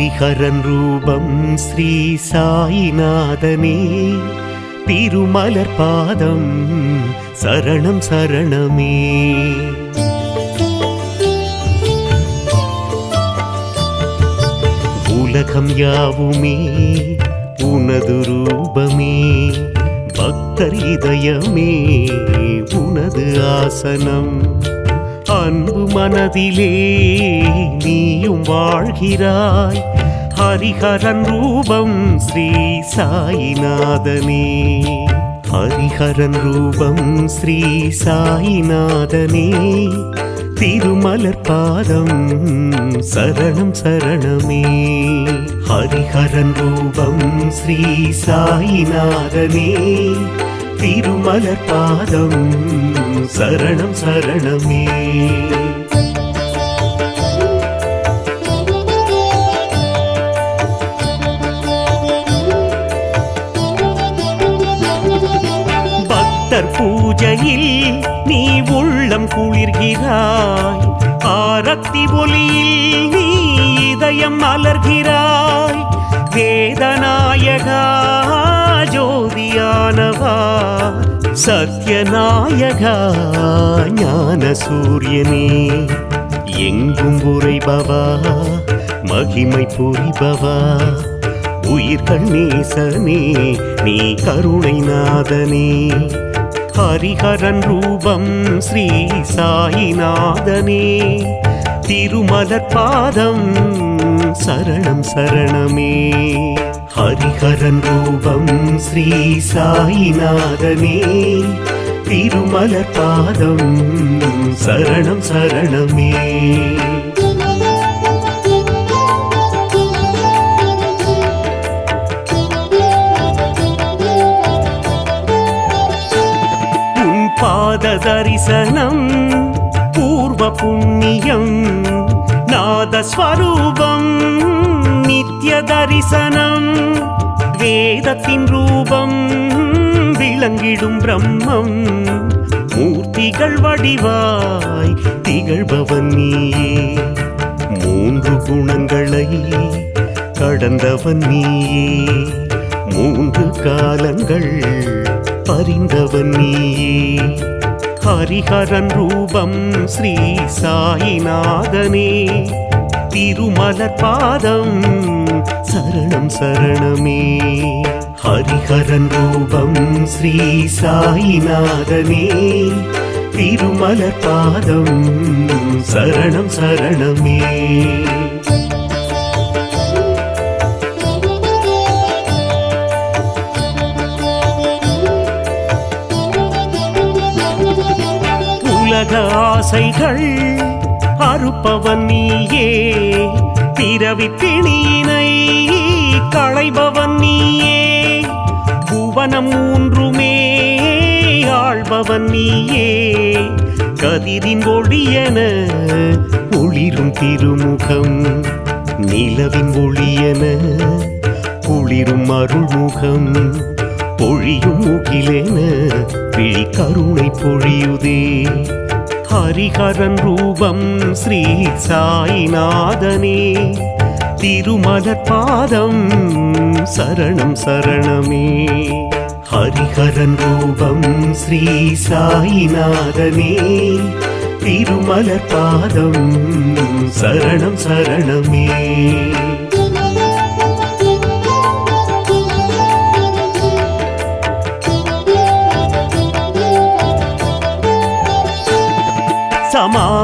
ஹரிஹரன் ரூபம் ஸ்ரீ சாயிநாதனே. திருமலர் பாதம் சரணம் சரணமே. உலகம் யாவுமே உனது ரூபமே. பக்தர் இதயமே உனது ஆசனம். அன்பு மனதிலே நீயும் வாழ்கிறாய். ஹரிஹரன் ரூபம் ஸ்ரீ சாயிநாதனே. ஹரிஹரன் ரூபம் ஸ்ரீ சாயிநாதனே. திருமலர் பாதம் சரணம் சரணமே. ஹரிஹரன் ரூபம் ஸ்ரீ சாயிநாதனே. திருமலர் பாதம் சரணம் சரணமே. பக்தர் பூஜையில் நீ உள்ளம் குளிர்கிறாய். ஆரத்தி ஒலியில் நீ இதயம் மலர்கிறாய். வேதநாயகா ஜோதியானவா சத்யநாயகா ஞான சூரியனே எங்கும் உரைபவா மகிமை புரிபவா உயிர்கள் நேசனே நீ கருணை நாதனே ஹரிஹரன் ரூபம் ஸ்ரீ சாயிநாதனே. திருமலர் பாதம் சரணம் சரணமே. ஹரிஹரன் ரூபம் ஸ்ரீ சாயிநாதனே. திருமலர் பாதம் சரணம் சரணமே. பாத தரிசனம் பூர்வ புண்ணியம் நாதஸ்வரூபம் நித்ய தரிசனம் வேதத்தின் ரூபம் விளங்கிடும் பிரம்மம் மூர்த்திகள் வடிவாய் திகழ்பவன் நீயே. மூன்று குணங்களை கடந்தவன் நீயே. மூன்று காலங்கள் பரிந்தவன் நீயே ஹரிஹரன் ரூபம் ஸ்ரீ சாயிநாதனே. திருமலர் பாதம் சரணம் சரணமே. ஹரிஹரன் ரூபம் ஸ்ரீ சாயிநாதனே. திருமலர் பாதம் சரணம் சரணமே. உலக ஆசைகள் அறுப்பவன் நீயே. பிறவி பிணியினை களைபவன் நீயே. புவனம் மூன்றுமே ஆள்பவன் நீயே. கதிரின் ஒளியன ஒளிரும் திருமுகம் நிலவின் ஒளியன குளிரும் அருள்முகம். பொழியும் மூக்கிலேன விழி கருணை பொழியுதே. ஹரிஹரன் ரூபம் ஸ்ரீ சாய்நாதனே. திருமலர் பாதம் சரணம் சரணமே. ஹரிஹரன் ரூபம் ஸ்ரீ சாய்நாதனே. திருமலர் பாதம் சரணம் சரணமே.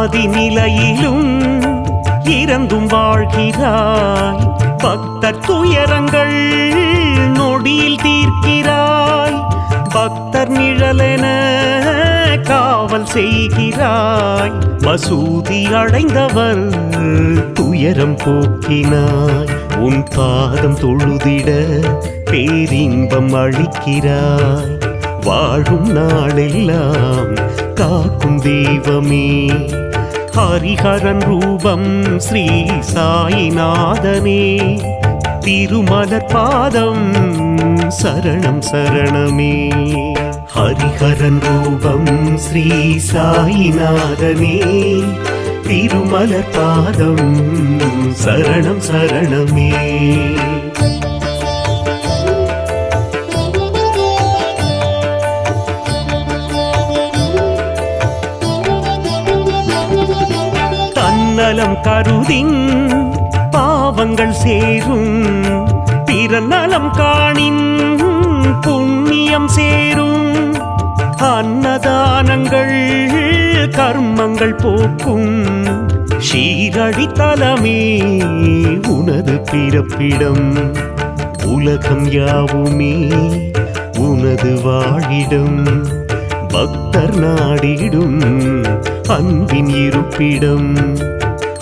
ஆதி நிலையிலும் இறந்தும் வாழ்கிறாய். பக்தர் துயரங்கள் நொடியில் தீர்க்கிறாய். பக்தர் நிழலென காவல் செய்கிறாய். மசூதி அடைந்தவர் துயரம் போக்கினாய். உன் பாதம் தொழுதிட பேரின்பம் அளிக்கிறாய். வாழும் நாளெல்லாம் காக்கும் தெய்வமே. ஹரிஹரன் ரூபம் ஸ்ரீ சாயிநாதனே. திருமலர் பாதம் சரணம் சரணமே. ஹரிஹரன் ரூபம் ஸ்ரீ சாயிநாதனே. திருமலர் பாதம் சரணம் சரணமே. தன்னலம் கருதின் பாவங்கள் சேரும் பிறநலம் காணின் புண்ணியம் சேரும். அன்னதானங்கள் கர்மங்கள் போக்கும் ஷீரடி உனது பிறப்பிடம். உலகம் யாவுமே உனது வாழிடம். பக்தர் நாடிடும் அன்பின் இருப்பிடம்.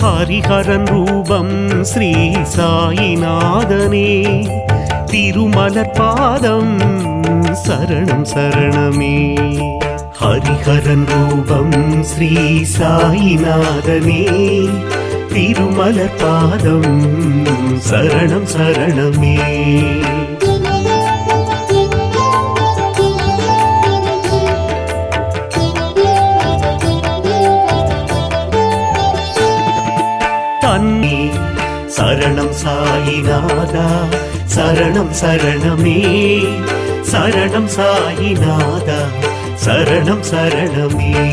ஹரிஹரன் ரூபம் ஸ்ரீ சாயிநாதனே. திருமலர் பாதம் சரணம் சரணமே. ஹரிஹரன் ரூபம் ஸ்ரீ சாயிநாதனே. திருமலர் பாதம் சரணம் சரணமே. சாயிநாதா. சரணம் சரணமே. சரணம் சாயிநாதா. சரணம் சரணமே.